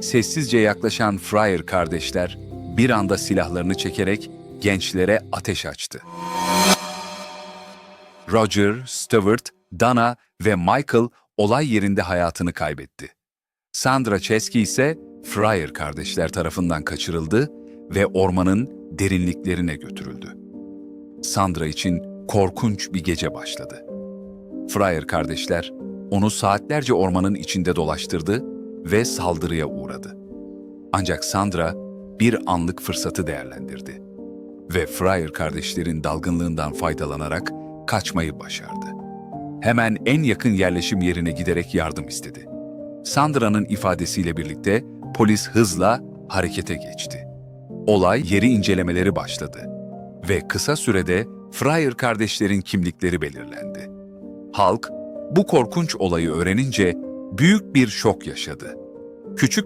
sessizce yaklaşan Fryer kardeşler bir anda silahlarını çekerek gençlere ateş açtı. Roger, Stewart, Dana ve Michael olay yerinde hayatını kaybetti. Sandra Chesky ise Fryer kardeşler tarafından kaçırıldı ve ormanın derinliklerine götürüldü. Sandra için korkunç bir gece başladı. Fryer kardeşler onu saatlerce ormanın içinde dolaştırdı ve saldırıya uğradı. Ancak Sandra bir anlık fırsatı değerlendirdi ve Fryer kardeşlerin dalgınlığından faydalanarak kaçmayı başardı. Hemen en yakın yerleşim yerine giderek yardım istedi. Sandra'nın ifadesiyle birlikte polis hızla harekete geçti. Olay yeri incelemeleri başladı ve kısa sürede Fryer kardeşlerin kimlikleri belirlendi. Halk bu korkunç olayı öğrenince büyük bir şok yaşadı. Küçük